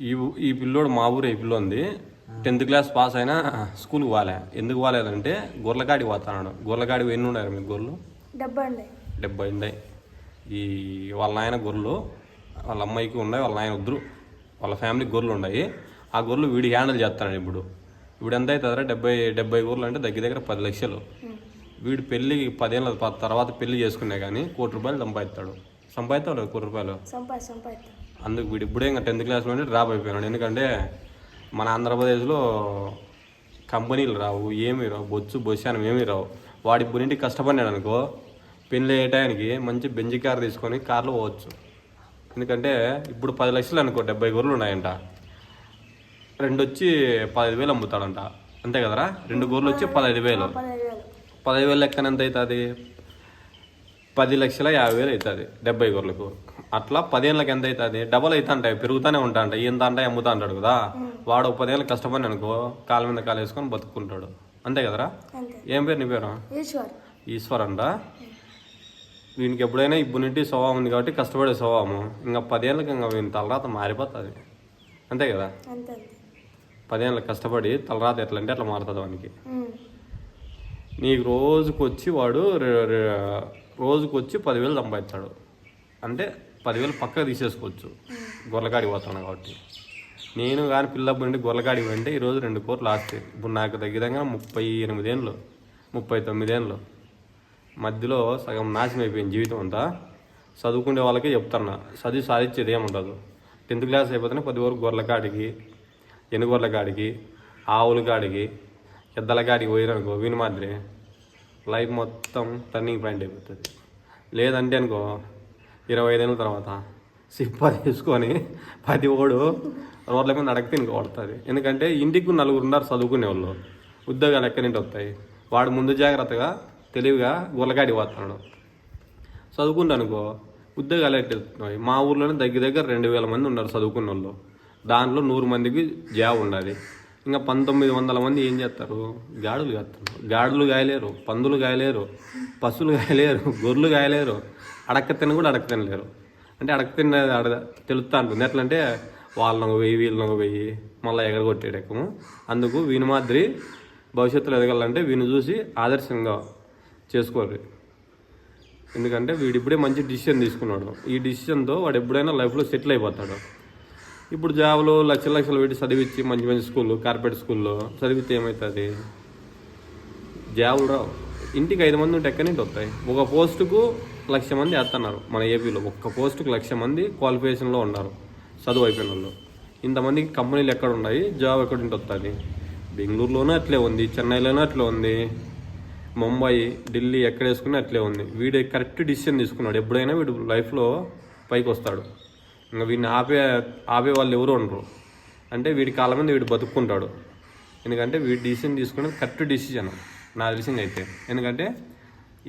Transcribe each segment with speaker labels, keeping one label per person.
Speaker 1: ఈ ఈ పిల్లోడు మా ఊరు ఈ పిల్లోంది టెన్త్ క్లాస్ పాస్ అయినా స్కూల్కి పోలే ఎందుకు పోలేదంటే గొర్రెలకాడికి పోతున్నాడు. గొర్రెలకాడికి ఎన్ని ఉన్నారు మీకు గొర్రెలు?
Speaker 2: డబ్బా అండి
Speaker 1: డెబ్బై ఉన్నాయి. ఈ వాళ్ళ నాయన గొర్రెలు వాళ్ళ అమ్మాయికి ఉన్నాయి వాళ్ళ నాయన వద్దరు వాళ్ళ ఫ్యామిలీకి గొర్రెలు ఉన్నాయి. ఆ గొర్రెలు వీడి హ్యాండిల్ చేస్తాడు ఇప్పుడు. వీడు ఎంత అవుతుందిరా? డెబ్బై డెబ్బై గొర్రెలు అంటే దగ్గర దగ్గర పది లక్షలు. వీడు పెళ్ళి పదేళ్ళ తర్వాత పెళ్ళి చేసుకునే కానీ కోటి రూపాయలు సంపాదిస్తాడు. సంపాదిస్తాడు కోటి రూపాయలు? అందుకు వీడు ఇప్పుడే ఇంకా టెన్త్ క్లాస్లో డ్రాప్ అయిపోయినాడు. ఎందుకంటే మన ఆంధ్రప్రదేశ్లో కంపెనీలు రావు ఏమీ రావు. బొచ్చు బొచ్చానం ఏమీ రావు. వాడి ఇప్పుడు కష్టపడినాడు అనుకో పెళ్ళి అయ్యే టైంకి మంచి బెంజి కార్ తీసుకొని కార్లో పోవచ్చు. ఎందుకంటే ఇప్పుడు పది లక్షలు అనుకో డెబ్బై గొర్రెలు ఉన్నాయంట. రెండు వచ్చి పదహైదు వేలు అమ్ముతాడంట. అంతే కదరా? రెండు గొర్రెలు వచ్చి పదహైదు వేలు
Speaker 2: పదహైదు వేలు.
Speaker 1: పదహైదు వేలు లెక్కన ఎంత అవుతుంది? పది లక్షల యాభై వేలు అవుతుంది డెబ్బై గొర్రెలకు. అట్లా పదేళ్ళకి ఎంత అవుతుంది? డబల్ అవుతా ఉంటాయి పెరుగుతూనే ఉంటా ఉంటాయి ఎంత అంటే అమ్ముతా అంటాడు కదా. వాడు పదేళ్ళు కష్టపడి అనుకో కాలు మీద కాలు వేసుకొని బతుకుంటాడు అంతే కదరా? ఏం పేరు నీ పేరు?
Speaker 2: ఈశ్వర్.
Speaker 1: అంట? వీనికి ఎప్పుడైనా నుండి స్వభావం ఉంది కాబట్టి కష్టపడే స్వభావము ఇంకా పదేళ్ళకి ఇంకా వీని తలరాత మారిపోతుంది. అంతే కదా? పదేళ్ళకి కష్టపడి తలరాత ఎట్లా అంటే అట్లా మారుతుంది వానికి. నీకు రోజుకు వచ్చి వాడు రె- రె- రోజుకు వచ్చి పదివేలు సంపాదిస్తాడు అంటే పదివేలు పక్కకు తీసేసుకోవచ్చు. గొర్రెకాడికి పోతున్నాను కాబట్టి. నేను కానీ పిల్లప్పటి నుండి గొర్రెకాడికి వెంటే ఈరోజు రెండు కోట్లు ఆస్తాయి ఇప్పుడు నాకు దగ్గరంగా ముప్పై ఎనిమిదేళ్ళు ముప్పై తొమ్మిదేళ్ళు మధ్యలో సగం నాశనం అయిపోయింది జీవితం అంతా. చదువుకునే వాళ్ళకే చెప్తున్నా. చదివి సాధించేది ఏముండదు. టెన్త్ క్లాస్ అయిపోతేనే పది వరకు గొర్రెల కాడికి ఎనుగొర్రెల కాడికి ఆవుల కాడికి ఎద్దల కాడికి పోయిరనుకో వీని మాదిరి లైఫ్ మొత్తం టర్నింగ్ పాయింట్ అయిపోతుంది. లేదంటే అనుకో ఇరవై ఐదేళ్ళ తర్వాత సిప్ప తీసుకొని పది ఓడు రోడ్ల మీద నడక తినుకోబడుతుంది కొడుతుంది. ఎందుకంటే ఇంటికి నలుగురు ఉన్నారు చదువుకునే వాళ్ళు ఉద్యోగాలు ఎక్కడి నుండి వస్తాయి? వాడు ముందు జాగ్రత్తగా తెలివిగా గుల్లగాడి పోతున్నాడు. చదువుకుంటే అనుకో ఉద్యోగాలు ఎట్టున్నాయి మా ఊర్లోనే దగ్గర దగ్గర రెండు వేల మంది ఉన్నారు చదువుకున్న వాళ్ళు దాంట్లో నూరు మందికి జాబ్ ఉండాలి. ఇంకా పంతొమ్మిది వందల మంది ఏం చేస్తారు? గాడులు కాస్తారు. గాడులు గాయలేరు పందులు గాయలేరు పశువులు గాయలేరు గొర్రెలు గాయలేరు అడక్క తిన కూడా అడక్క తినలేరు అంటే అడక్క తిన్న అడ తెలుస్తా ఉంటుంది ఎట్లంటే అంటే వెయ్యి వీళ్ళను వెయ్యి మళ్ళీ ఎగరగొట్టేటకము అందుకు వీని మాదిరి భవిష్యత్తులో ఎదగాలంటే వీని చూసి ఆదర్శంగా చేసుకోరు ఎందుకంటే వీడు ఇప్పుడే మంచి డిసిషన్ తీసుకున్నాడు. ఈ డిసిషన్తో వాడు ఎప్పుడైనా లైఫ్లో సెటిల్ అయిపోతాడు. ఇప్పుడు జాబ్లో లక్షల లక్షలు పెట్టి చదివించి మంచి మంచి స్కూళ్ళు కార్పొరేట్ స్కూల్లో చదివితే ఏమవుతుంది? జాబులు రావు. ఇంటికి ఐదు మంది ఉంటే ఎక్కడి నుంచి వస్తాయి? ఒక పోస్టుకు లక్ష మంది వేస్తున్నారు మన ఏపీలో ఒక్క పోస్టుకు లక్ష మంది క్వాలిఫికేషన్లో ఉన్నారు చదువు అయిపోయిన వాళ్ళు. ఇంతమందికి కంపెనీలు ఎక్కడ ఉన్నాయి? జాబ్ ఎక్కడి నుంచి వస్తుంది? బెంగళూరులోనే అట్లే ఉంది చెన్నైలోనే అట్లే ఉంది ముంబై ఢిల్లీ ఎక్కడ వేసుకున్నా అట్లే ఉంది. వీడు కరెక్ట్ డిసిషన్ తీసుకున్నాడు. ఎప్పుడైనా వీడు లైఫ్లో పైకి వస్తాడు. ఇంకా వీడిని ఆపే ఆపే వాళ్ళు ఎవరు ఉండరు. అంటే వీడి కాలం మీద వీడు బతుక్కుంటాడు. ఎందుకంటే వీడి డిసిషన్ తీసుకునేది కరెక్ట్ డిసిజన్ నా తెలిసింది అయితే. ఎందుకంటే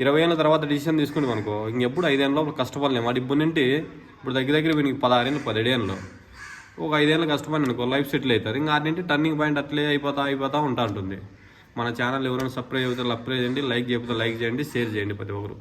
Speaker 1: ఇరవై ఏళ్ళ తర్వాత డిసిషన్ తీసుకుంటాం అనుకో ఇంకెప్పుడు లోపల కష్టపడలేము వాడు ఇప్పుడు నుండి ఇప్పుడు దగ్గర దగ్గర వీనికి పదహారేళ్ళు పదిహేడేళ్ళు ఒక ఐదేళ్ళు కష్టపడి అనుకో లైఫ్ సెటిల్ అవుతుంది ఇంకా ఆడింటి టర్నింగ్ పాయింట్ అట్లే అయిపోతా అయిపోతా ఉంటా ఉంటుంది మన ఛానల్ ఎవరైనా సబ్స్క్రైబ్ అవుతారు సబ్స్క్రైబ్ చేయండి లైక్ చేయకపోతే లైక్ చేయండి షేర్ చేయండి ప్రతి ఒక్కరు.